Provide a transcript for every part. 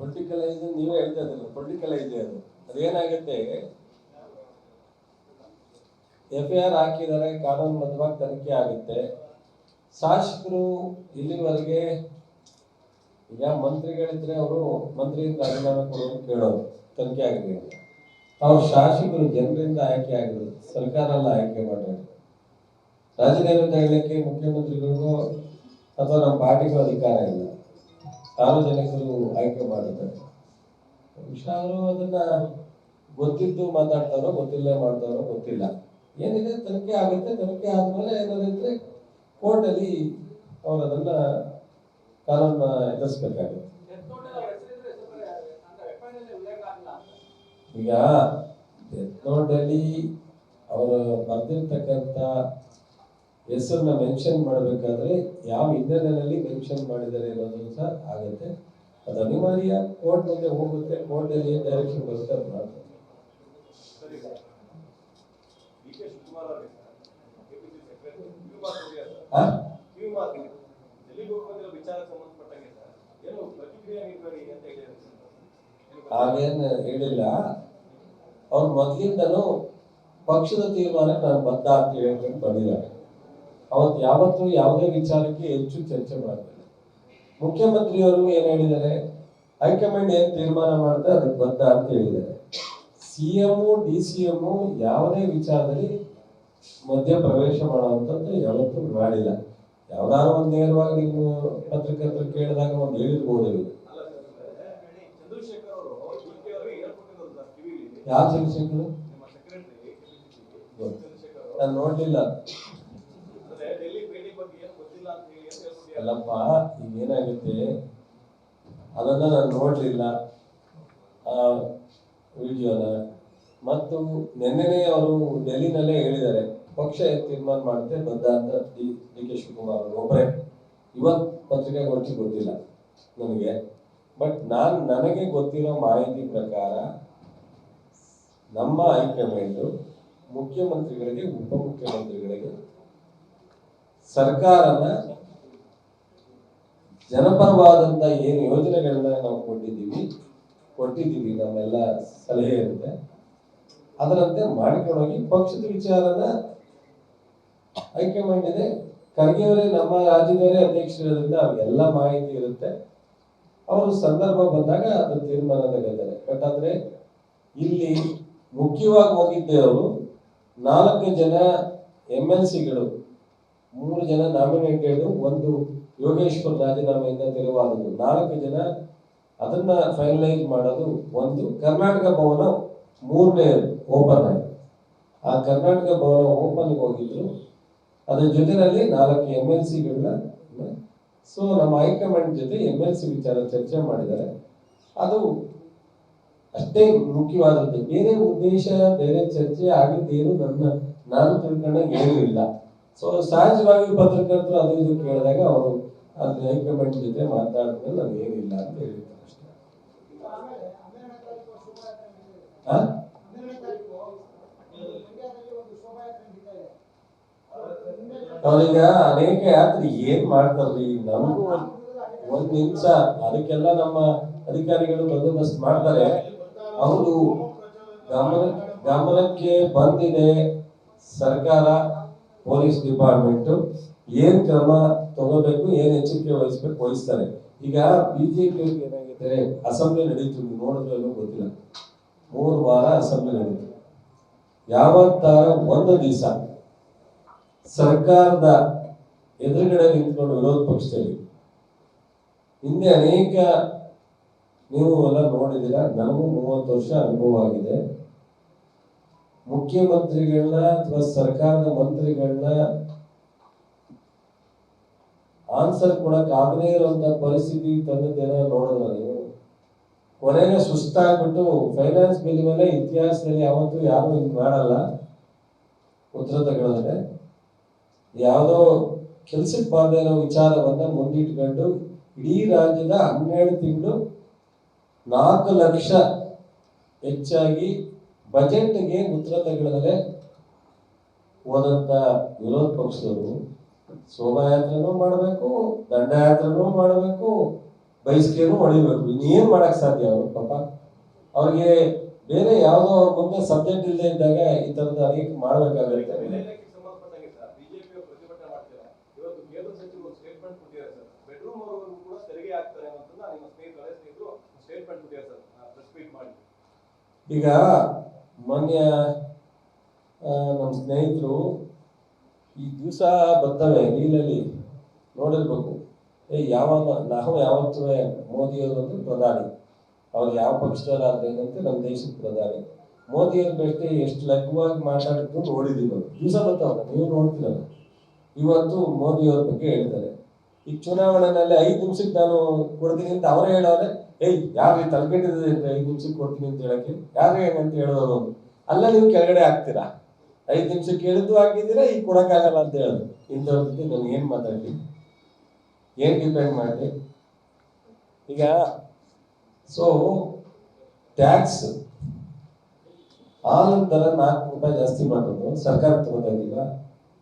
Politicalise ನೀವೇ ಹೇಳ್ತಾ ಇದ್ದಲ್ಲ ಪೊಲಿಟಿಕಲೈಸ್ ಅದು. ಅದೇನಾಗುತ್ತೆ? ಎಫ್ ಐ ಆರ್ ಹಾಕಿದ್ದಾರೆ ಕಾನೂನುಬದ್ಧವಾಗಿ ತನಿಖೆ ಆಗುತ್ತೆ. ಶಾಸಕರು ಇಲ್ಲಿವರೆಗೆ ಈಗ ಮಂತ್ರಿಗಳಿದ್ರೆ ಅವರು ಮಂತ್ರಿಯಿಂದ ಅಭಿಮಾನ ಕೊಡೋದು ಕೇಳೋದು, ತನಿಖೆ ಆಗಿದೆ ಅವ್ರು ಶಾಸಕರು ಜನರಿಂದ ಆಯ್ಕೆ ಆಗಿರೋದು ಸರ್ಕಾರ ಎಲ್ಲ ಆಯ್ಕೆ ಮಾಡಿರೋದು. ರಾಜೀನಾಮೆ ತಗೊಳ್ಳಿಕ್ಕೆ ಮುಖ್ಯಮಂತ್ರಿಗಳಿಗೂ ಅಥವಾ ನಮ್ಮ ಪಾರ್ಟಿಗೂ ಅಧಿಕಾರ ಇಲ್ಲ. ಸಾರ್ವಜನಿಕರು ಆಯ್ಕೆ ಮಾಡಿದ್ದಾರೆ ಅವರು ಅದನ್ನ ಗೊತ್ತಿದ್ದು ಮಾತಾಡ್ತಾರೋ ಗೊತ್ತಿಲ್ಲೇ ಮಾಡ್ತಾರೋ ಗೊತ್ತಿಲ್ಲ. ಏನಿದೆ, ತನಿಖೆ ಆಗುತ್ತೆ. ತನಿಖೆ ಆದ್ಮೇಲೆ ಏನಾದ್ರು ಕೋರ್ಟ್ ಕೋರ್ಟಲ್ಲಿ ಅವ್ರು ಅದನ್ನ ಕಾನೂನ ಎದುರಿಸ್ಬೇಕಾಗುತ್ತೆ. ಈಗ ನೋಟಲ್ಲಿ ಅವರು ಬರ್ದಿರ್ತಕ್ಕಂಥ ಹೆಸರನ್ನ ಮೆನ್ಷನ್ ಮಾಡಬೇಕಾದ್ರೆ ಯಾವ ಹಿನ್ನೆಲೆಯಲ್ಲಿ ಮೆನ್ಷನ್ ಮಾಡಿದ್ದಾರೆ ಅನ್ನೋದು ಸಹ ಆಗುತ್ತೆ. ಅದು ಅನಿವಾರ್ಯ. ಕೋರ್ಟ್ ಮುಂದೆ ಹೋಗುತ್ತೆ ಕೋರ್ಟ್ ಅಲ್ಲಿ ಏನ್ ಡೈರೆಕ್ಷನ್ ಬರುತ್ತೆ ಅದು ಮಾಡ್ತಾರೆ? ಹಾಗೇನು ಹೇಳಿಲ್ಲ. ಅವ್ರು ಮೊದಲಿಂದನೂ ಪಕ್ಷದ ತೀರ್ಮಾನಕ್ಕೆ ನಾನು ಬದ್ಧ ಅಂತ ಹೇಳ್ಕೊಂಡು ಬಂದಿದ್ದಾರೆ. ಅವತ್ತು ಯಾವತ್ತೂ ಯಾವುದೇ ವಿಚಾರಕ್ಕೆ ಹೆಚ್ಚು ಚರ್ಚೆ ಮಾಡಬೇಡ. ಮುಖ್ಯಮಂತ್ರಿಯವರು ಏನ್ ಹೇಳಿದ್ದಾರೆ? ಹೈಕಮಾಂಡ್ ಏನ್ ತೀರ್ಮಾನ ಮಾಡುತ್ತೆ ಅದಕ್ಕೆ ಬದ್ಧ ಅಂತ ಹೇಳಿದ್ದಾರೆ. C M D C M ಯಾವುದೇ ವಿಚಾರದಲ್ಲಿ ಮಧ್ಯ ಪ್ರವೇಶ ಮಾಡುವಂತದ್ದು ಯಾವತ್ತೂ ಮಾಡಿಲ್ಲ. ಯಾವ್ದಾದ್ರು ಒಂದು ನೇರವಾಗಿ ನೀವು ಪತ್ರಕರ್ತರು ಕೇಳಿದಾಗ ಒಂದು ಹೇಳಿರ್ಬೋದು ಇವ್ರು. ಯಾವ ಚಂದ್ರಶೇಖರ್ ನಾನು ನೋಡ್ಲಿಲ್ಲ ಅಂದ್ರೆ ಡೆಲ್ಲಿ ಭೇಟಿ ಬಗ್ಗೆ ಏನು ಗೊತ್ತಿಲ್ಲ ಅಂತ ಹೇಳಿ ಅಂತ ಹೇಳ್ಬಿಟ್ಟಿದ್ದಾರೆ ಅಲ್ಲಪ್ಪ ಈಗ ಏನಾಗುತ್ತೆ ಅದನ್ನ ನಾನು ನೋಡ್ಲಿಲ್ಲ. ಆ ವಿಡಿಯೋನ. ಮತ್ತು ನಿನ್ನೆ ಅವರು ಡೆಲ್ಲಿನಲ್ಲೇ ಹೇಳಿದ್ದಾರೆ, ಪಕ್ಷ ತೀರ್ಮಾನ ಮಾಡುತ್ತೆ? ಬದ್ಧ ಅಂತ ಡಿ ಡಿ ಕೆ ಶಿವಕುಮಾರ್ ಅವರು ಒಬ್ಬರೇ ಇವತ್ತು ಪತ್ರಿಕಾಗೋಷ್ಠಿ ಗೊತ್ತಿಲ್ಲ ನನಗೆ. ಬಟ್ ನಾನು, ನನಗೆ ಗೊತ್ತಿರೋ ಮಾಹಿತಿ ಪ್ರಕಾರ ನಮ್ಮ ಹೈಕಮಾಂಡ್ ಮುಖ್ಯಮಂತ್ರಿಗಳಿಗೆ, ಉಪಮುಖ್ಯಮಂತ್ರಿಗಳಿಗೆ ಸರ್ಕಾರನ ಜನಪರವಾದಂತ ಏನು ಯೋಜನೆಗಳನ್ನ ನಾವು ಕೊಟ್ಟಿದ್ದೀವಿ ಕೊಟ್ಟಿದ್ದೀವಿ, ನಮ್ಮೆಲ್ಲ ಸಲಹೆ ಇರುತ್ತೆ. ಅದರಂತೆ ಮಾಡಿಕೊಂಡೋಗಿ ಪಕ್ಷದ ವಿಚಾರನ ಆಯ್ಕೆ ಮಾಡಿದೆ ಖರ್ಗೆ ಅವರೇ ನಮ್ಮ ರಾಜ್ಯದವರೇ ಅಧ್ಯಕ್ಷರಿರೋದ್ರಿಂದ ಅವ್ರಿಗೆಲ್ಲ ಮಾಹಿತಿ ಇರುತ್ತೆ. ಅವರು ಸಂದರ್ಭ ಬಂದಾಗ ಅದು ತೀರ್ಮಾನ ತಗೋತಾರೆ ಬಟ್ ಆದ್ರೆ ಇಲ್ಲಿ ಮುಖ್ಯವಾಗಿ ಹೋಗಿದ್ದೆ ಅವರು, ನಾಲ್ಕು ಜನ ಎಂ ಎಲ್ ಸಿಗಳು, ಮೂರು ಜನ ನಾಮಿನೇಟೆಡ್, ಒಂದು ಯೋಗೇಶ್ವರ್ ರಾಜೀನಾಮೆಯಿಂದ ತೆರವಾದದ್ದು. ನಾಲ್ಕು ಜನ ಅದನ್ನ ಫೈನಲೈಸ್ ಮಾಡೋದು ಒಂದು ಕರ್ನಾಟಕ ಭವನ, ಮೂರನೇ ಓಪನ್ ಆಯ್ತು. ಆ ಕರ್ನಾಟಕ ಭವನ ಓಪನ್ ಹೋಗಿದ್ರು. ಅದ್ರ ಜೊತೆನಲ್ಲಿ ನಾಲ್ಕು ಎಂ ಎಲ್ ಸಿಗಳನ್ನ ಸೊ ನಮ್ಮ ಹೈಕಮಾಂಡ್ ಜೊತೆ ಎಂ ಎಲ್ ಸಿ ವಿಚಾರ ಚರ್ಚೆ ಮಾಡಿದ್ದಾರೆ. ಅದು ಅಷ್ಟೇ ಮುಖ್ಯವಾದದ್ದು. ಬೇರೆ ಉದ್ದೇಶ, ಬೇರೆ ಚರ್ಚೆ ಆಗಿದ್ದೇನು ನನ್ನ, ನಾನು ತಿಳ್ಕೊಂಡಾಗ ಏನೂ ಇಲ್ಲ. ಸೊ ಸಹಜವಾಗಿ ಪತ್ರಕರ್ತರು ಅದು ಇದು ಕೇಳಿದಾಗ ಅವರು ಅದು ಹೈಕಮಾಂಡ್ ಜೊತೆ ಮಾತಾಡಿದ್ಮೇಲೆ ನಾವು ಏನಿಲ್ಲ ಅಂತ ಹೇಳ್ತಾರೆ ಅಷ್ಟೇ. ಅವ್ರೀಗ ಅನೇಕ ಯಾತ್ರಿ ಏನ್ ಮಾಡ್ತಾರ್ರಿ? ನಮಗೂ ಒಂದ್- ಒಂದ್ ನಿಮಿಷ, ಅದಕ್ಕೆಲ್ಲ ನಮ್ಮ ಅಧಿಕಾರಿಗಳು ಬಂದೋಬಸ್ತ್ ಮಾಡ್ತಾರೆ. ಅವರು ಗಮನ, ಗಮನಕ್ಕೆ ಬಂದಿದೆ ಸರ್ಕಾರ. ಪೊಲೀಸ್ ಡಿಪಾರ್ಟ್ಮೆಂಟ್ ಏನ್ ಕ್ರಮ ತಗೋಬೇಕು, ಏನ್ ಎಚ್ಚರಿಕೆ ವಹಿಸ್ಬೇಕು, ವಹಿಸ್ತಾರೆ. ಈಗ ಬಿಜೆಪಿ ಏನಾಗಿದೆ ಅಸೆಂಬ್ಲಿ ನಡೀತು ನೋಡಿದ್ರೆ ಗೊತ್ತಿಲ್ಲ. ಮೂರು ವಾರ ಅಸೆಂಬ್ಲಿ ನಡೀತು. ಯಾವತ್ತಾರ ಒಂದು ದಿವಸ ಸರ್ಕಾರದ ಎದುರುಗಡೆ ನಿಂತ್ಕೊಂಡು ವಿರೋಧ ಪಕ್ಷದಲ್ಲಿ ಹಿಂದೆ ಅನೇಕ ನೀವು ಎಲ್ಲ ನೋಡಿದ್ದೀರಾ, ನನಗೂ ಮೂವತ್ತು ವರ್ಷ ಅನುಭವ ಆಗಿದೆ. ಮುಖ್ಯಮಂತ್ರಿಗಳನ್ನ ಅಥವಾ ಸರ್ಕಾರದ ಮಂತ್ರಿಗಳನ್ನ ಆನ್ಸರ್ ಕೊಡಕ್ ಆಗದೇ ಇರುವಂತ ಪರಿಸ್ಥಿತಿ ತಂದದ್ದೇನ ನೋಡಲ್ಲ ನೀವು. ಕೊನೆಗೆ ಸುಸ್ತಾಗ್ಬಿಟ್ಟು ಫೈನಾನ್ಸ್ ಬಿಲ್ ಮೇಲೆ ಇತಿಹಾಸದಲ್ಲಿ ಯಾವತ್ತೂ ಯಾರು ಹಿಂಗ್ ಮಾಡಲ್ಲ. ಉತ್ತರ ತಗೊಳ್ಳೋದ್ರೆ ಯಾವುದೋ ಕೆಲ್ಸಕ್ಕೆ ಬಾರದೇ ಇರೋ ವಿಚಾರವನ್ನ ಮುಂದಿಟ್ಕೊಂಡು ಇಡೀ ರಾಜ್ಯದ ಹನ್ನೆರಡು ತಿಂಗಳು ನಾಲ್ಕು ಲಕ್ಷ ಹೆಚ್ಚಾಗಿ ಬಜೆಟ್ಗೆ ಉತ್ತರ ತೆಗೆದಲೆ ಹೋದಂಥ ವಿರೋಧ ಪಕ್ಷದವರು ಶೋಭಾಯಾತ್ರೆನೂ ಮಾಡಬೇಕು, ದಂಡಯಾತ್ರೆನೂ ಮಾಡಬೇಕು ಬಯಸ್ಕೇನು ಹೊಡಿಬೇಕು. ಇನ್ನೇನು ಮಾಡಕ್ ಸಾಧ್ಯ ಅವರು? ಪಾಪ ಅವ್ರಿಗೆ ಬೇರೆ ಯಾವುದೋ ಅವ್ರ ಮುಂದೆ ಸಬ್ಜೆಕ್ಟ್ ಇಲ್ಲದೆ ಇದ್ದಾಗ ಈ ಥರದ ಅನೇಕ ಮಾಡಬೇಕಾಗುತ್ತೆ. ಈಗ ಮೊನ್ನೆ ನಮ್ಮ ಸ್ನೇಹಿತರು ಈ ದಿವಸ ಬರ್ತವೆ ನೀಲಲ್ಲಿ ನೋಡಿರ್ಬೇಕು. ಏ ಯಾವ ನಾವು ಯಾವತ್ತೂ ಮೋದಿಯವರು ಅಂದ್ರೆ ಪ್ರಧಾನಿ. ಅವ್ರು ಯಾವ ಪಕ್ಷದವರಾದ್ರೇನಂತೆ ನಮ್ಮ ದೇಶದ ಪ್ರಧಾನಿ. ಮೋದಿಯವ್ರ ಬಗ್ಗೆ ಎಷ್ಟು ಲಘುವಾಗಿ ಮಾತಾಡಿದ್ರು ನೋಡಿದೀವಿ ದಿವಸ ಬರ್ತಾವಲ್ಲ ನೀವು ನೋಡ್ತೀರಲ್ಲ. ಇವತ್ತು ಮೋದಿಯವ್ರ ಬಗ್ಗೆ ಹೇಳ್ತಾರೆ. ಈ ಚುನಾವಣೆಯಲ್ಲಿ ಐದು ನಿಮಿಷಕ್ಕೆ ನಾನು ಕೊಡ್ತೀನಿ ಅಂತ ಅವರೇ ಹೇಳೋರೆ. ಏಯ್ ಯಾರು ತಲೆಕೆಟ್ಟಿದೆ ಐದು ನಿಮಿಷಕ್ಕೆ ಕೊಡ್ತೀನಿ ಅಂತ ಹೇಳಕ್ಕೆ? ಯಾರು ಹೆಂಗಂತ ಹೇಳೋರು. ಅಲ್ಲ, ನೀವು ಕೆಳಗಡೆ ಹಾಕ್ತೀರಾ? ಐದು ನಿಮಿಷ ಕೇಳಿದ್ದು ಹಾಕಿದ್ದೀರಾ, ಈಗ ಕೊಡೋಕ್ಕಾಗಲ್ಲ ಅಂತ ಹೇಳೋದು? ಇಂಥವ್ರ ಜೊತೆ ನಾನು ಏನು ಮಾತಾಡ್ಲಿ? ಏನು ಡಿಪೆಂಡ್ ಮಾಡಲಿ? ಈಗ ಸೊ ಟ್ಯಾಕ್ಸ್ ಹಾಲಿನ ದರ ನಾಲ್ಕು ರೂಪಾಯಿ ಜಾಸ್ತಿ ಮಾಡೋದು ಸರ್ಕಾರ ತಗೋತಾ ಇದ್ದೀವ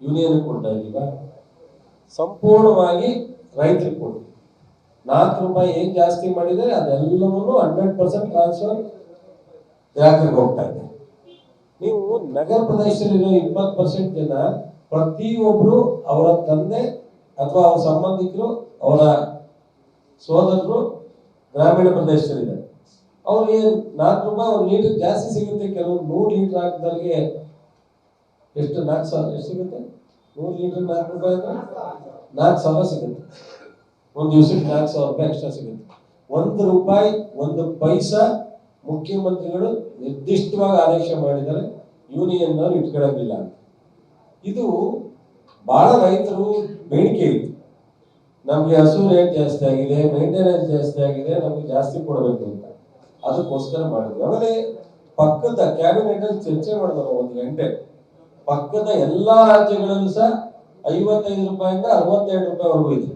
ಯೂನಿಯನ್ ಕೊಡ್ತಾ ಇದ್ದೀವ ಸಂಪೂರ್ಣವಾಗಿ ರೈತರಿಗೆ ಕೊಡ್ತೀವಿ ನಾಲ್ಕು ರೂಪಾಯಿ ಏನ್ ಜಾಸ್ತಿ ಮಾಡಿದರೆ ಅದೆಲ್ಲವನ್ನು ಹಂಡ್ರೆಡ್ ಪರ್ಸೆಂಟ್ ಟ್ರಾನ್ಸ್ಫರ್ ಗ್ರಾಹಕರಿಗೆ ಹೋಗ್ತಾ ಇದೆ. ನೀವು ನಗರ ಪ್ರದೇಶದಲ್ಲಿರೋ ಇಪ್ಪತ್ತು ಪರ್ಸೆಂಟ್ ಜನ ಪ್ರತಿಯೊಬ್ರು ಅವರ ತಂದೆ ಅಥವಾ ಅವರ ಸಂಬಂಧಿಕರು, ಅವರ ಸೋದರರು ಗ್ರಾಮೀಣ ಪ್ರದೇಶದಲ್ಲಿದ್ದಾರೆ. ಅವ್ರಿಗೆ ನಾಲ್ಕು ರೂಪಾಯಿ ಒಂದು ಲೀಟರ್ ಜಾಸ್ತಿ ಸಿಗುತ್ತೆ. ಕೆಲವು ನೂರು ಲೀಟರ್ ಹಾಕಿದವ್ರಿಗೆ ಎಷ್ಟು ನಾಲ್ಕು ಸಾವಿರ, ಎಷ್ಟು ಸಿಗುತ್ತೆ? ನೂರು ಲೀಟರ್ ನಾಲ್ಕು ರೂಪಾಯಿ ಅಂದ್ರೆ ನಾಲ್ಕು ಸಾವಿರ ಸಿಗುತ್ತೆ. ಒಂದು ದಿವಸಕ್ಕೆ ನಾಲ್ಕು ಸಾವಿರ ರೂಪಾಯಿ ಎಕ್ಸ್ಟ್ರಾ ಸಿಗುತ್ತೆ. ಒಂದು ರೂಪಾಯಿ, ಒಂದು ಪೈಸಾ ಮುಖ್ಯಮಂತ್ರಿಗಳು ನಿರ್ದಿಷ್ಟವಾಗಿ ಆದೇಶ ಮಾಡಿದರೆ ಯೂನಿಯನ್ ಅವರು ಇಟ್ಕೊಳ್ಳೋದಿಲ್ಲ ಇದು ಬಹಳ ರೈತರು ಬೇಡಿಕೆ ಇತ್ತು ನಮ್ಗೆ ಹಸು ರೇಟ್ ಜಾಸ್ತಿ ಆಗಿದೆ ಮೇಂಟೆನೆನ್ಸ್ ಜಾಸ್ತಿ ಆಗಿದೆ, ನಮ್ಗೆ ಜಾಸ್ತಿ ಕೊಡಬೇಕು ಅಂತ. ಅದಕ್ಕೋಸ್ಕರ ಮಾಡಿದ್ವಿ. ಆಮೇಲೆ ಪಕ್ಕದ ಕ್ಯಾಬಿನೆಟ್ ಅಲ್ಲಿ ಚರ್ಚೆ ಮಾಡಿದ್ರು ಒಂದು ಗಂಟೆ. ಪಕ್ಕದ ಎಲ್ಲಾ ರಾಜ್ಯಗಳಲ್ಲೂ ಸಹ ಐವತ್ತೈದು ರೂಪಾಯಿಂದ ಅರವತ್ತೆರಡು ರೂಪಾಯಿವರೆಗೂ ಇದೆ.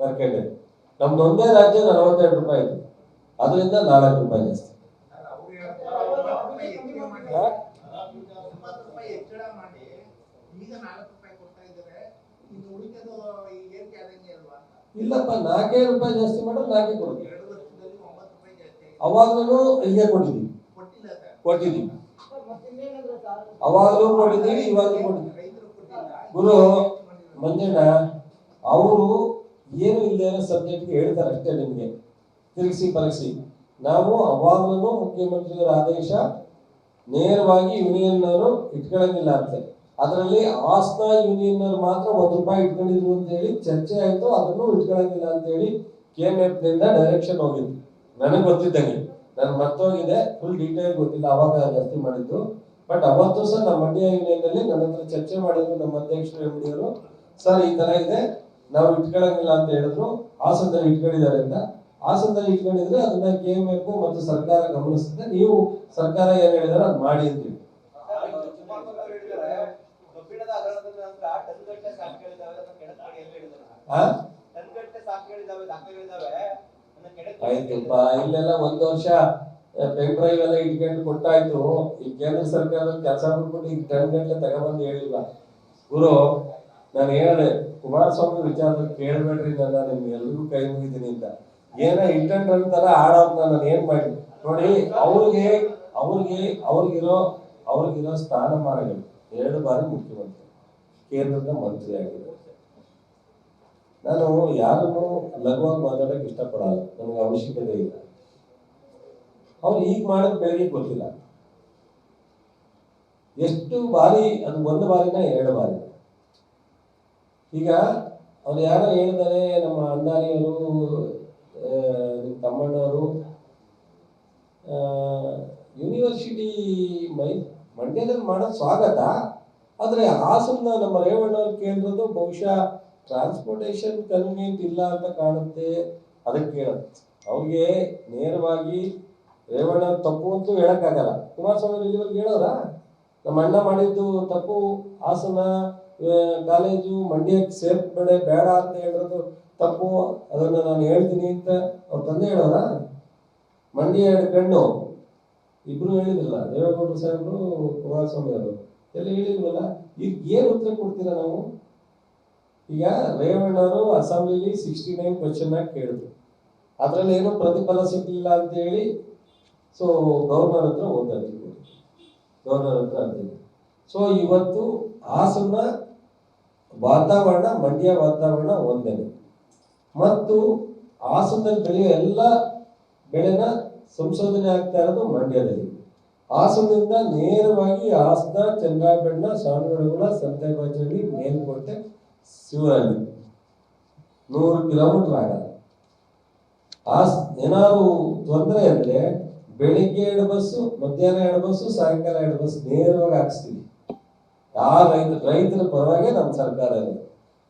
ಪರ್ ಕೆಜಿ ನಮ್ದು ಒಂದೇ ರಾಜ್ಯ ನಲವತ್ತೆರಡು ರೂಪಾಯಿ ಇದೆ. ಅದರಿಂದ ನಾಲ್ಕು ರೂಪಾಯಿ ಜಾಸ್ತಿ. ಇಲ್ಲಪ್ಪ, ನಾಲ್ಕೇ ರೂಪಾಯಿ ಜಾಸ್ತಿ ಮಾಡೋದು ನಾಲ್ಕೇ ಕೊಡ್ತೀವಿ. ಅವಾಗಲೂ ಹೀಗೆ ಕೊಟ್ಟಿದ್ದೀವಿ. ಕೊಟ್ಟಿದ್ದೀವಿ. ಅವಾಗ್ಲೂ ಕೊಟ್ಟಿದ್ದೀವಿ, ಇವಾಗಲೂ ಕೊಟ್ಟಿದ್ದೀವಿ. ಗುರು, ಮಂಜಣ್ಣ, ಅವರು ಏನು ಇಲ್ಲದೆ ಇರೋ ಸಬ್ಜೆಕ್ಟ್ಗೆ ಹೇಳ್ತಾರೆ ಅಷ್ಟೇ ನಿಮಗೆ. ತಿರುಗಿಸಿ ಪರಗಿಸಿ. ನಾವು ಅವಾಗಲೂ ಮುಖ್ಯಮಂತ್ರಿಯವರ ಆದೇಶ ನೇರವಾಗಿ ಯೂನಿಯನ್ ಅವರು ಇಟ್ಕೊಳ್ಳಂಗಿಲ್ಲ ಅಂತೆ. ಅದರಲ್ಲಿ ಆಸ್ನ ಯೂನಿಯನ್ ಅವರು ಮಾತ್ರ ಒಂದು ರೂಪಾಯಿ ಇಟ್ಕೊಂಡಿದ್ರು ಅಂತ ಹೇಳಿ ಚರ್ಚೆ ಆಯಿತು, ಅದನ್ನು ಇಟ್ಕೊಳ್ಳಂಗಿಲ್ಲ ಅಂತ ಹೇಳಿ ಕೆ ಎಂ ನಿಂದ ಡೈರೆಕ್ಷನ್ ಹೋಗಿದ್ದು. ನನಗೆ ಗೊತ್ತಿದ್ದಂಗೆ. ನಾನು ಮರ್ತೋಗಿದೆ ಫುಲ್ ಡೀಟೇಲ್ ಗೊತ್ತಿಲ್ಲ, ಅವಾಗ ಜಾಸ್ತಿ ಮಾಡಿದ್ದು. ಬಟ್ ಅವತ್ತು ಸರ್ ನಮ್ಮ ಮಂಡ್ಯ ಯೂನಿಯನ್ ಅಲ್ಲಿ ನನ್ನ ಹತ್ರ ಚರ್ಚೆ ಮಾಡಿದ್ರು ನಮ್ಮ ಅಧ್ಯಕ್ಷರು ಎಂ ಅವರು ಸರ್, ಈ ತರ ಇದೆ. ನಾವು ಇಟ್ಕೊಳ್ಳಂಗಿಲ್ಲ ಅಂತ ಹೇಳಿದ್ರು, ಹಾಸನದಲ್ಲಿ ಇಟ್ಕೊಂಡಿದ್ದಾರೆ ಅಂತ. ಹಾಸನದಲ್ಲಿ ಇಟ್ಕೊಂಡಿದ್ರೆ ಅದನ್ನ ಕೆ ಎಂ ಎಫ್ ಮತ್ತು ಸರ್ಕಾರ ಗಮನಿಸುತ್ತೆ ನೀವು ಸರ್ಕಾರ ಏನ್ ಹೇಳಿದಾರೆ ಅದು ಮಾಡಿ ಅಂತೀವಿ ಇಲ್ಲೆಲ್ಲ ಒಂದ್ ವರ್ಷ ಪೆನ್ ಡ್ರೈವ್ ಇಟ್ಕೊಂಡು ಕೊಟ್ಟಾಯ್ತು. ಈ ಕೇಂದ್ರ ಸರ್ಕಾರದ ಕೆಲಸ ಬಿಟ್ಬಿಟ್ಟು ಈಗ ಟನ್ ಗಂಟೆ ತಗೊಂಬಂದು ಹೇಳಿಲ್ಲ ಗುರು ನಾನು ಹೇಳಿದೆ, ಕುಮಾರಸ್ವಾಮಿ ವಿಚಾರ ಕೇಳಬೇಡ್ರಿ ನನ್ನ ನಿಮ್ಗೆ ಎಲ್ರಿಗೂ ಕೈ ಮುಗಿದೀನಿ ಅಂತ. ಏನೋ ಇಂಟೆಂಟ್ ಅಂತಾರ ಆಡೋರ್ನ ನಾನು ಏನ್ ಮಾಡಿ ನೋಡಿ, ಅವ್ರಿಗೆ ಅವ್ರಿಗೆ, ಅವ್ರಿಗಿರೋ ಅವ್ರಿಗಿರೋ ಸ್ಥಾನಮಾನಗಳು ಎರಡು ಬಾರಿ ಮುಖ್ಯಮಂತ್ರಿ, ಕೇಂದ್ರದ ಮಂತ್ರಿ ಆಗಿದ್ದಾರೆ ನಾನು ಯಾರನ್ನು ಲಘುವಾಗಿ ಮಾತಾಡಕ್ಕೆ ಇಷ್ಟಪಡಲ್ಲ, ನನಗೆ ಅವಶ್ಯಕತೆ ಇಲ್ಲ. ಅವ್ರು ಈಗ ಮಾಡೋದು ಬೆಳಗ್ಗೆ ಗೊತ್ತಿಲ್ಲ. ಎಷ್ಟು ಬಾರಿ, ಅದು ಒಂದು ಬಾರಿನ ಎರಡು ಬಾರಿ. ಈಗ ಅವ್ರು ಯಾರೋ ಹೇಳಿದ್ದಾರೆ, ನಮ್ಮ ಅಂದಾನಿಯವರು ನಿಮ್ಮ ತಮ್ಮಣ್ಣವರು ಯೂನಿವರ್ಸಿಟಿ ಮೈ, ಮಂಡ್ಯದಲ್ಲಿ ಮಾಡೋದು ಸ್ವಾಗತ. ಆದರೆ ಹಾಸನ ನಮ್ಮ ರೇವಣ್ಣವ್ರು ಕೇಳಿರೋದು ಬಹುಶಃ ಟ್ರಾನ್ಸ್ಪೋರ್ಟೇಷನ್ ಕನ್ವೀನಿಯಂಟ್ ಇಲ್ಲ ಅಂತ ಕಾಣುತ್ತೆ. ಅದಕ್ಕೆ ಕೇಳೋದು. ಅವ್ರಿಗೆ ನೇರವಾಗಿ ರೇವಣ್ಣ ತಪ್ಪು ಅಂತೂ ಹೇಳೋಕ್ಕಾಗಲ್ಲ. ಕುಮಾರಸ್ವಾಮಿ ಇಲ್ಲಿವರೆಗೆ ಹೇಳೋರ? ನಮ್ಮ ಅಣ್ಣ ಮಾಡಿದ್ದು ತಪ್ಪು. ಹಾಸನ ಕಾಲೇಜು ಮಂಡ್ಯಕ್ಕೆ ಸೇರ್ಪಡೆ ಬೇಡ ಅಂತ ಹೇಳಿರೋದು ತಪ್ಪು. ಅದನ್ನು ನಾನು ಹೇಳ್ತೀನಿ ಅಂತ ಅವ್ರ ತಂದೆ ಹೇಳೋರ? ಮಂಡ್ಯ ಎರಡು ಕಣ್ಣು ಇಬ್ರು ಹೇಳಿದ್ರಲ್ಲ, ದೇವೇಗೌಡರು ಸಾಹೇಬರು, ಕುಮಾರಸ್ವಾಮಿ ಅವರು. ಎಲ್ಲ ಹೇಳಿದ್ವಲ್ಲ ಈಗ ಏನು ಉತ್ತರ ಕೊಡ್ತೀರಾ ನಾವು? ಈಗ ರೇವಣ್ಣವರು ಅಸೆಂಬ್ಲಿಲಿ ಸಿಕ್ಸ್ಟಿ ನೈನ್ ಕ್ವಶನ್ ಕೇಳಿದ್ರು. ಅದರಲ್ಲಿ ಏನು ಪ್ರತಿಫಲ ಸಿಗ್ಲಿಲ್ಲ ಅಂತ ಹೇಳಿ ಸೊ ಗವರ್ನರ್ ಹತ್ರ ಒಂದು ಗವರ್ನರ್ ಹತ್ರ ಸೊ ಇವತ್ತು ಹಾಸನ ವಾತಾವರಣ, ಮಂಡ್ಯ ವಾತಾವರಣ ಒಂದೇ ಮತ್ತು ಹಾಸನದಲ್ಲಿ ಬೆಳೆಯೋ ಎಲ್ಲ ಬೆಳೆನ ಸಂಶೋಧನೆ ಆಗ್ತಾ ಇರೋದು ಮಂಡ್ಯದಲ್ಲಿ. ಹಾಸನದಿಂದ ನೇರವಾಗಿ ಹಾಸನ ಚನ್ನರಾಯಪಟ್ಟಣ ಸಂತೆ ಸಂತೆಬಾಚಳ್ಳಿ ಮೇಲ್ಕೋಟೆ ಶಿವಹಳ್ಳಿ ನೂರು ಕಿಲೋಮೀಟರ್ ಆಗಲ್ಲ. ಹಾಸ್ ಏನಾದ್ರು ತೊಂದರೆ ಅಂದ್ರೆ ಬೆಳಿಗ್ಗೆ ಎರಡು ಬಸ್ಸು, ಮಧ್ಯಾಹ್ನ ಎರಡು ಬಸ್ಸು, ಸಾಯಂಕಾಲ ಎರಡು ಬಸ್ ನೇರವಾಗಿ ಹಾಕ್ಸ್ತೀವಿ. ಆ ರೈತ, ರೈತರ ಪರವಾಗಿ ನಮ್ಮ ಸರ್ಕಾರ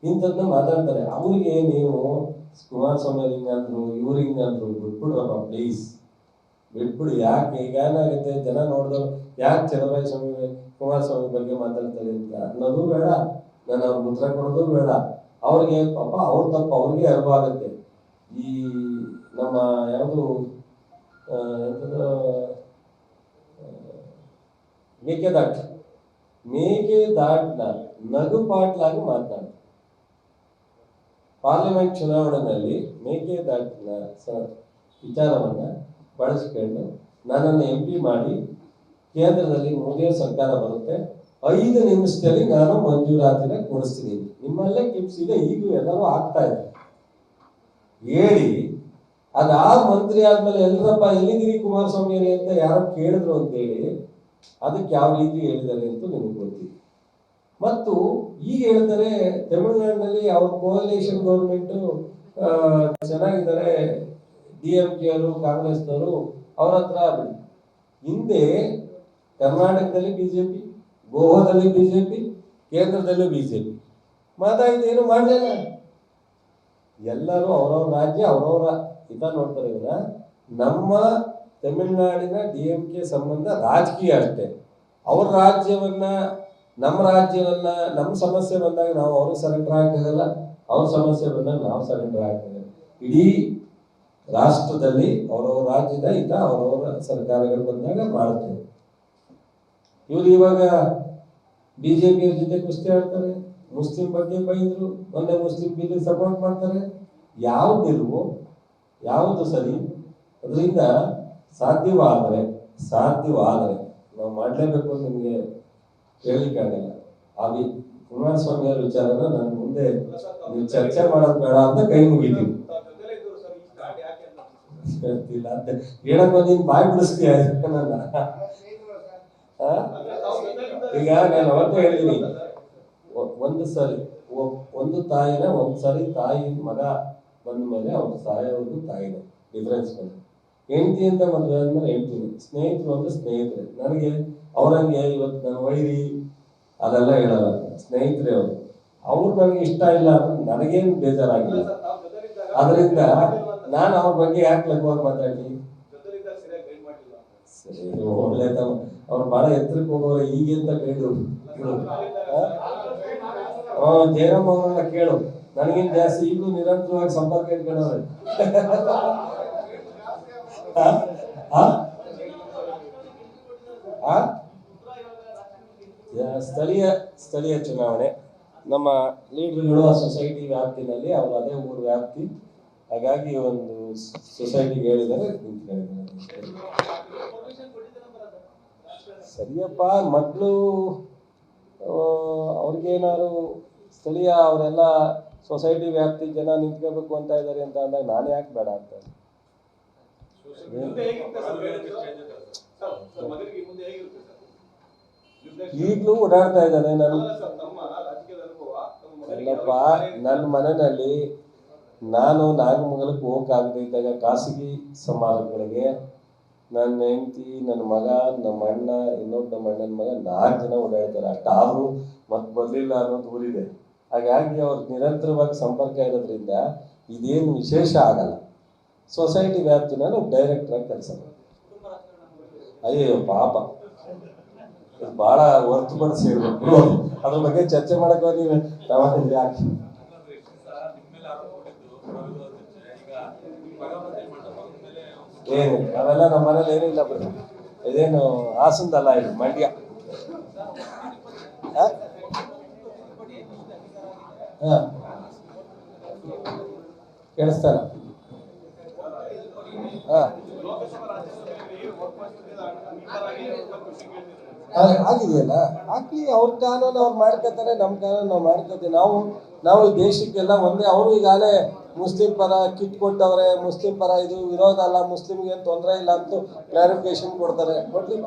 ಇಂಥದ್ದನ್ನ ಮಾತಾಡ್ತಾರೆ. ಅವ್ರಿಗೆ ನೀವು ಕುಮಾರಸ್ವಾಮಿ ಸ್ವಾಮಿ ಹಿಂಗಾದ್ರು ಇವ್ರು ಹಿಂಗಂದ್ರು ಬಿಟ್ಬಿಡ್ರಪ್ಪ ಪ್ಲೀಸ್ ಬಿಟ್ಬಿಡಿ. ಯಾಕೆ? ಈಗ ಏನಾಗುತ್ತೆ? ಜನ ನೋಡಿದವ್ರು, ಯಾಕೆ ಚಲರಾಯ ಸ್ವಾಮಿ, ಕುಮಾರಸ್ವಾಮಿ ಬಗ್ಗೆ ಮಾತಾಡ್ತಾರೆ ಅಂತ ಅನ್ನೋದು ಬೇಡ. ನಾನು ಅವ್ರಿಗೆ ಉತ್ತರ ಕೊಡೋದು ಬೇಡ. ಅವ್ರಿಗೆ ಪಾಪ ಅವ್ರ ತಪ್ಪು ಅವ್ರಿಗೆ ಅರಿವಾಗುತ್ತೆ. ಈ ನಮ್ಮ ಯಾವುದು ಎಂಥದ್ದು ಮೇಕೆದಾಟು. ನಗು ಪಾಟ್ಲಾಗಿ ಮಾತನಾಡ್ತಾರೆ. ಪಾರ್ಲಿಮೆಂಟ್ ಚುನಾವಣೆಯಲ್ಲಿ ಮೇಕೆದಾಟಿನ ದಾಟ್ನ ವಿಚಾರವನ್ನ ಬಳಸಿಕೊಂಡು ನನ್ನನ್ನು ಎಂ ಪಿ ಮಾಡಿ ಕೇಂದ್ರದಲ್ಲಿ ಮೋದಿಯ ಸರ್ಕಾರ ಬರುತ್ತೆ. ಐದು ನಿಮಿಷದಲ್ಲಿ ನಾನು ಮಂಜೂರಾತಿನ ಕೊಡಿಸ್ತೀನಿ. ನಿಮ್ಮಲ್ಲೇ ಕಿಪ್ಸ್ ಇದೆ ಈಗಲೂ ಎಲ್ಲರೂ ಆಗ್ತಾ ಇದೆ. ಹೇಳಿ ಅದಾದ ಮಂತ್ರಿ ಆದ್ಮೇಲೆ ಎಲ್ಲರಪ್ಪ ಎಲ್ಲಿದ್ದೀರಿ ಕುಮಾರಸ್ವಾಮಿ ಅಂತ ಯಾರು ಕೇಳಿದ್ರು ಅಂತೇಳಿ ಅದಕ್ಕೆ ಯಾವ ರೀತಿ ಹೇಳಿದ್ದಾರೆ ಅಂತ ನಿಮಗೆ ಗೊತ್ತಿದೆ. ಮತ್ತು ಈಗ ಹೇಳ್ತಾರೆ ತಮಿಳುನಾಡಿನಲ್ಲಿ ಅವ್ರ ಕೋಲೇಷನ್ ಗೌರ್ಮೆಂಟ್ ಚೆನ್ನಾಗಿದ್ದಾರೆ. ಡಿ ಎಂ ಕೆ ಅವರು ಕಾಂಗ್ರೆಸ್ನವರು ಅವ್ರ ಹತ್ರ ಹಿಂದೆ ಕರ್ನಾಟಕದಲ್ಲಿ ಬಿಜೆಪಿ, ಗೋವಾದಲ್ಲಿ ಬಿಜೆಪಿ, ಕೇಂದ್ರದಲ್ಲೂ ಬಿಜೆಪಿ. ಮಾತಾಡಿದ ಏನು ಮಾಡಲಿಲ್ಲ. ಎಲ್ಲರೂ ಅವರವ್ರ ರಾಜ್ಯ, ಅವರವರ ಹಿತ ನೋಡ್ತಾರೆ ಇವಾಗ ನಮ್ಮ ತಮಿಳುನಾಡಿನ ಡಿ ಎಂ ಕೆ ಸಂಬಂಧ ರಾಜಕೀಯ ಅಷ್ಟೇ. ಅವ್ರ ರಾಜ್ಯವನ್ನ, ನಮ್ಮ ರಾಜ್ಯವನ್ನ, ನಮ್ಮ ಸಮಸ್ಯೆ ಬಂದಾಗ ನಾವು ಅವ್ರಿಗೆ ಸರೆಂಡರ್ ಆಗ್ತದಲ್ಲ ಅವ್ರ ಸಮಸ್ಯೆ ಬಂದಾಗ ನಾವು ಸರೆಂಡರ್ ಆಗ್ತದೆ ಇಡೀ ರಾಷ್ಟ್ರದಲ್ಲಿ ಅವರವ್ರ ರಾಜ್ಯದ ಹಿತ ಅವರವರ ಸರ್ಕಾರಗಳು ಬಂದಾಗ ಮಾಡ್ತೇವೆ ಇವ್ರು ಇವಾಗ ಬಿಜೆಪಿ ಜೊತೆ ಕುಸ್ತಿ ಆಡ್ತಾರೆ, ಮುಸ್ಲಿಂ ಬಗ್ಗೆ ಬೈದ್ರು, ಮೊನ್ನೆ ಮುಸ್ಲಿಂ ಬಿಲ್ ಸಪೋರ್ಟ್ ಮಾಡ್ತಾರೆ. ಯಾವ ನಿಲುವು ಯಾವುದು ಸರಿ? ಅದರಿಂದ ಸಾಧ್ಯವಾದರೆ ಸಾಧ್ಯವಾದರೆ ನಾವು ಮಾಡಲೇಬೇಕು ಅಂತ ನಿಮಗೆ ಹೇಳಲಿಕ್ಕಾಗಲ್ಲ ಆ ವಿ ಕುಮಾರಸ್ವಾಮಿ ಅವರ ವಿಚಾರನ ನಾನು ಮುಂದೆ ಚರ್ಚೆ ಮಾಡೋದು ಬೇಡ ಅಂತ ಕೈ ಮುಗಿತೀನಿ. ಇಲ್ಲ ಸರ್ ಅಂತ. ಸರ್? ಹೇಳಕ್ ಬಂದಿನ ಬಾಯಿ ಬಿಡಿಸ್ತೀಯ? ನನ್ನ. ಸರ್ ಈಗ ನಾನು ಅವತ್ತೇ ಹೇಳಿದ್ದೀನಿ ಒಂದು ಸರಿ ಒಂದು ತಾಯಿನ ಒಂದ್ಸರಿ ತಾಯಿ ಮಗ ಬಂದ ಮೇಲೆ ಅವ್ರ ಸಾಯೋದು ತಾಯಿನ ಡಿಫ್ರೆನ್ಸ್ ಬಂದು. ಹೆಂಡತಿ ಅಂತ ಮದುವೆ ಆದ್ಮೇಲೆ ಹೇಳ್ತೀನಿ ಸ್ನೇಹಿತರು ಅಂದ್ರೆ ಸ್ನೇಹಿತರೆ. ನನಗೆ ಅವ್ರಂಗೆ ಇವತ್ತು ನಾನು ವೈರಿ ಅದೆಲ್ಲ ಹೇಳಲ್ಲ. ಸ್ನೇಹಿತರೆ ಅವರು. ಅವ್ರು ನನಗೆ ಇಷ್ಟ ಇಲ್ಲ ಅಂದ್ರೆ ನನಗೇನು ಬೇಜಾರಾಗಿಲ್ಲ. ಅದರಿಂದ ನಾನು ಅವ್ರ ಬಗ್ಗೆ ಯಾಕೆ ಲಘುವಾಗಿ ಮಾತಾಡ್ಲಿ. ಸರಿ ತಮ್ಮ. ಅವ್ರು ಬಹಳ ಎತ್ತರಕ್ಕೆ ಹೋಗೋರು ಈಗೆಂತ ಗೈಡು ಹಾ ಜಯರಾಮ್ ಅವ್ರನ್ನ ಕೇಳು. ನನಗಿಂತ ಜಾಸ್ತಿ ಈಗಲೂ ನಿರಂತರವಾಗಿ ಸಂಪರ್ಕ ಇಟ್ಕೊಂಡವ್ರೆ? ಸ್ಥಳೀಯ ಸ್ಥಳೀಯ ಚುನಾವಣೆ. ನಮ್ಮ ಲೀಡರ್ಗಳು ಆ ಸೊಸೈಟಿ ವ್ಯಾಪ್ತಿನಲ್ಲಿ ಅವರು ಅದೇ ಊರು ವ್ಯಾಪ್ತಿ. ಹಾಗಾಗಿ ಒಂದು ಸೊಸೈಟಿಗೆ ಹೇಳಿದರೆ. ಸರಿಯಪ್ಪ ಮಕ್ಕಳು ಅವ್ರಿಗೇನಾದ್ರು ಸ್ಥಳೀಯ ಅವರೆಲ್ಲ ಸೊಸೈಟಿ ವ್ಯಾಪ್ತಿ ಜನ ನಿಂತ್ಕೋಬೇಕು ಅಂತ ಇದ್ದಾರೆ ಅಂತ ಅಂದಾಗ ನಾನು ಯಾಕೆ ಬೇಡ ಅಂತ ಈಗಲೂ ಓಡಾಡ್ತಾ ಇದ್ದಾನೆ ನಾನು ಇಲ್ಲಪ್ಪ ನನ್ನ ಮನೆಯಲ್ಲಿ ನಾನು ನಾಗಮಂಗಲಕ್ಕೆ ಹೋಗಕ್ಕಾಗದೇ ಇದ್ದಾಗ ಖಾಸಗಿ ಸಮಾರಂಭಗಳಿಗೆ ನನ್ನ ಹೆಂಡತಿ ನನ್ನ ಮಗ ನಮ್ಮ ಅಣ್ಣ ಇನ್ನೊಬ್ಬ ನಮ್ಮ ಅಣ್ಣನ ಮಗ ನಾಲ್ಕು ಜನ ಓಡಾಡ್ತಾರೆ. ಅಷ್ಟಾದ್ರೂ ಮತ್ತೆ ಬರಲಿಲ್ಲ ಅನ್ನೋದು ಊರಿದೆ ಹಾಗಾಗಿ ಅವ್ರ ನಿರಂತರವಾಗಿ ಸಂಪರ್ಕ ಇರೋದ್ರಿಂದ ಇದೇನು ವಿಶೇಷ ಆಗಲ್ಲ. ಸೊಸೈಟಿ ವ್ಯಾಪ್ತಿನಲ್ಲಿ ಮೇಲೆ ಆಗಿ ಕೆಲಸ ಅಯ್ಯೋ ಪಾಪ. ಭಾಳ ಹೊರತುಪಡಿಸಿ ಹೇಳ್ಬೇಕು. ಅದ್ರ ಬಗ್ಗೆ ಚರ್ಚೆ ಮಾಡಕ್ ಹೋಗಿ ಯಾಕೆ? ಏನು ಅವೆಲ್ಲ ನಮ್ಮ ಮನೇಲಿ ಏನಿಲ್ಲ ಬಿಡು. ಇದೇನು ಹಾಸನದಲ್ಲ ಇದು ಮಂಡ್ಯ. ಆ- ಆಗಿದೆಯಲ್ಲ ಹಾಕಿ ಅವ್ರ ಕಾನೂನು ಅವ್ರು ಮಾಡ್ಕೋತಾರೆ ನಮ್ಮ ಕಾನೂನು ನಾವು ಮಾಡ್ಕೋತೀವಿ. ನಾವು ನಾವು ದೇಶಕ್ಕೆಲ್ಲ ಒಂದೇ, ಅವರು ಈಗಾಗಲೇ ಮುಸ್ಲಿಂ ಪರ ಕಿಟ್ ಕೊಟ್ಟವ್ರೆ, ಮುಸ್ಲಿಂ ಪರ ಇದು ವಿರೋಧ ಅಲ್ಲ, ಮುಸ್ಲಿಮ್ಗೆ ತೊಂದರೆ ಇಲ್ಲ ಅಂತೂ ಕ್ಲಾರಿಫಿಕೇಶನ್ ಕೊಡ್ತಾರೆ. ಕೊಡ್ಲಿ